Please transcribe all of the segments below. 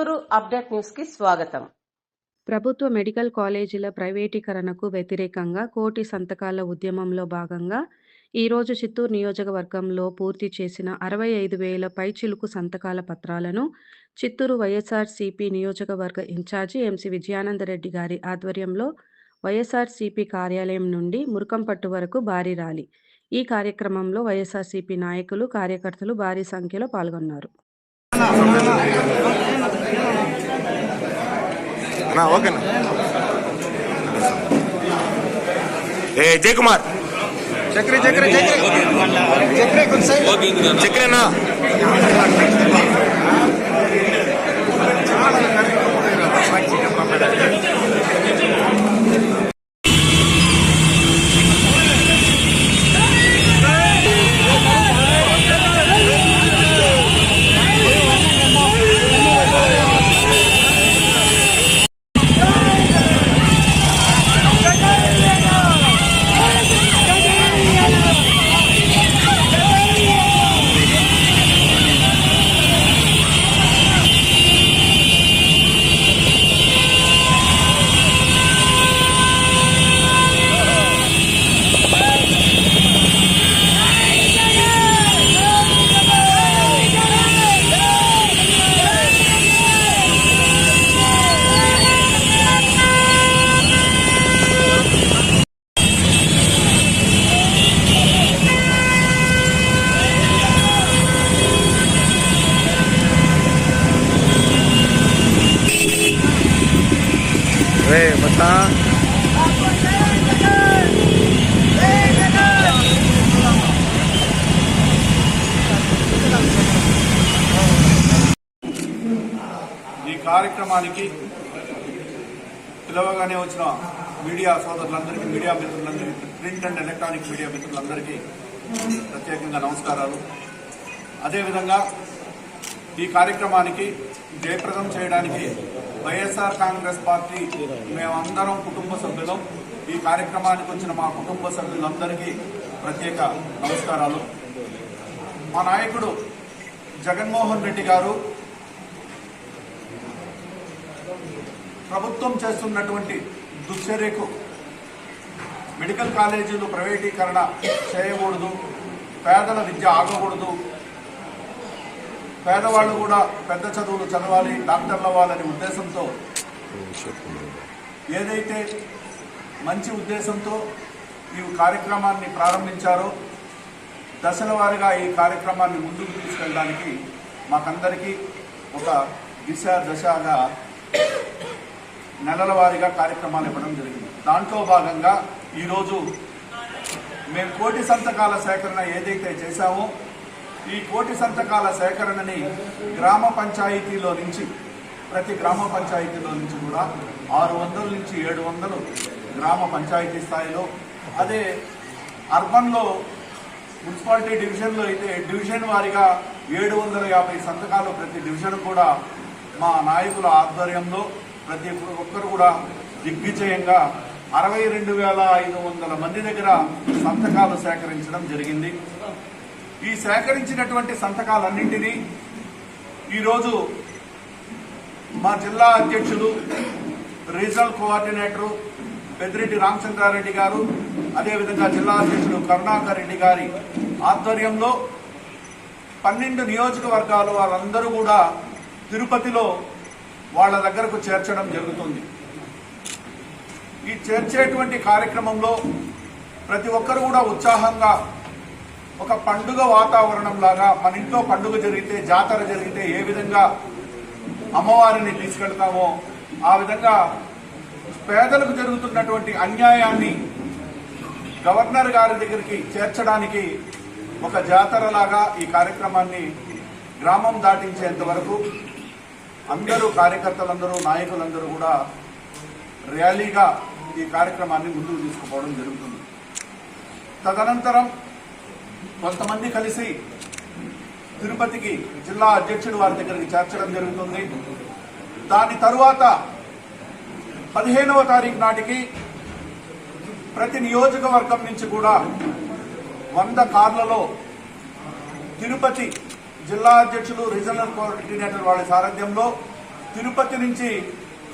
Chittoor update న్యూస్కి స్వాగతం. ప్రభుత్వ మెడికల్ కాలేజీల ప్రైవేటీకరణకు వ్యతిరేకంగా కోటి సంతకాల ఉద్యమంలో భాగంగా ఈరోజు చిత్తూరు నియోజకవర్గంలో పూర్తి చేసిన అరవై ఐదు వేల పైచిలుకు సంతకాల పత్రాలను చిత్తూరు వైఎస్ఆర్సీపీ నియోజకవర్గ ఇన్ఛార్జి ఎంసి విజయానందరెడ్డి గారి ఆధ్వర్యంలో వైఎస్ఆర్సీపీ కార్యాలయం నుండి మురుకంపట్టు వరకు భారీ ర్యాలీ. ఈ కార్యక్రమంలో వైఎస్ఆర్సీపీ నాయకులు కార్యకర్తలు భారీ సంఖ్యలో పాల్గొన్నారు. ಅಣ್ಣ ಓಕೆನಾ ಏ ಜಯಕುಮಾರ್. ಚಕ್ರಿ ಚಕ್ರಿ ಚಕ್ರಿ. ಚಕ್ರಿ ಚಕ್ರಿನ ಚಕ್ರಿ ಅಣ್ಣ. రే బతా ఈ కార్యక్రమానికి పిలవగానే వచ్చిన మీడియా సోదరులందరికీ మీడియా మిత్రులందరికీ ప్రింట్ అండ్ ఎలక్ట్రానిక్ మీడియా మిత్రులందరికీ ప్రత్యేకంగా నమస్కారాలు. అదేవిధంగా ఈ కార్యక్రమానికి జయప్రదం చేయడానికి వైఎస్ఆర్ కాంగ్రెస్ పార్టీ మేమందరం కుటుంబ సభ్యులం. ఈ కార్యక్రమానికి వచ్చిన మా కుటుంబ సభ్యులందరికీ ప్రత్యేక నమస్కారాలు. మా నాయకుడు జగన్మోహన్ రెడ్డి గారు ప్రభుత్వం చేస్తున్నటువంటి దుశ్చర్యకు మెడికల్ కాలేజీలు ప్రైవేటీకరణ చేయకూడదు పేదల విద్య ఆగకూడదు పేదవాళ్ళు కూడా పెద్ద చదువులు చదవాలి డాక్టర్లు అవ్వాలనే ఉద్దేశంతో ఏదైతే మంచి ఉద్దేశంతో ఈ కార్యక్రమాన్ని ప్రారంభించారో దశల వారీగా ఈ కార్యక్రమాన్ని ముందుకు తీసుకెళ్ళడానికి మాకందరికీ ఒక దిశ దశగా నెలల వారీగా కార్యక్రమాలు ఇవ్వడం జరిగింది. దాంట్లో భాగంగా ఈరోజు మేము కోటి సంతకాల సేకరణ ఏదైతే చేశామో ఈ కోటి సంతకాల సేకరణని గ్రామ పంచాయతీలో నుంచి ప్రతి గ్రామ పంచాయతీలో నుంచి కూడా ఆరు వందల నుంచి ఏడు వందలు గ్రామ పంచాయతీ స్థాయిలో అదే అర్బన్లో మున్సిపాలిటీ డివిజన్లో అయితే డివిజన్ వారీగా ఏడు వందల యాభై సంతకాలు ప్రతి డివిజన్ కూడా మా నాయకుల ఆధ్వర్యంలో ప్రతి ఒక్కరు కూడా దిగ్విజయంగా అరవై రెండు వేల ఐదు వందల మంది దగ్గర సంతకాలు సేకరించడం జరిగింది. ఈ సేకరించినటువంటి సంతకాలన్నింటినీ ఈరోజు మా జిల్లా అధ్యక్షులు రీజనల్ కోఆర్డినేటరు పెద్దిరెడ్డి రామచంద్రారెడ్డి గారు అదేవిధంగా జిల్లా అధ్యక్షుడు కరుణాకర్ రెడ్డి గారి ఆధ్వర్యంలో పన్నెండు నియోజకవర్గాలు వాళ్ళందరూ కూడా తిరుపతిలో వాళ్ళ దగ్గరకు చేర్చడం జరుగుతుంది. ఈ చేర్చేటువంటి కార్యక్రమంలో ప్రతి ఒక్కరు కూడా ఉత్సాహంగా ఒక పండుగ వాతావరణం లాగా మన ఇంట్లో పండుగ జరిగితే జాతర జరిగితే ఏ విధంగా అమ్మవారిని తీసుకెళ్తామో ఆ విధంగా పేదలకు జరుగుతున్నటువంటి అన్యాయాన్ని గవర్నర్ గారి దగ్గరికి చేర్చడానికి ఒక జాతరలాగా ఈ కార్యక్రమాన్ని గ్రామం దాటించేంత వరకు అందరూ కార్యకర్తలందరూ నాయకులందరూ కూడా ర్యాలీగా ఈ కార్యక్రమాన్ని ముందుకు తీసుకుపోవడం జరుగుతుంది. తదనంతరం కొంతమంది కలిసి తిరుపతికి జిల్లా అధ్యక్షుడు వారి దగ్గరికి చేర్చడం జరుగుతుంది. దాని తరువాత పదిహేనవ తారీఖు నాటికి ప్రతి నియోజకవర్గం నుంచి కూడా వంద కార్లలో తిరుపతి జిల్లా అధ్యక్షులు రీజనల్ కోఆర్డినేటర్ వాళ్ళ సారథ్యంలో తిరుపతి నుంచి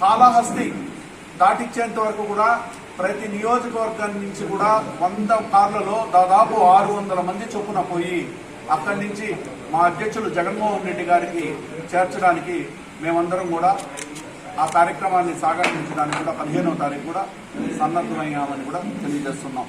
కాళహస్తి దాటించేంత వరకు కూడా ప్రతి నియోజకవర్గం నుంచి కూడా వంద కార్లలో దాదాపు ఆరు వందల మంది చొప్పున పోయి అక్కడి నుంచి మా అధ్యక్షులు జగన్మోహన్ రెడ్డి గారికి చేర్చడానికి మేమందరం కూడా ఆ కార్యక్రమాన్ని సాగించడానికి కూడా పదిహేనవ తారీఖు కూడా సన్నద్ధమయ్యామని కూడా తెలియజేస్తున్నాం.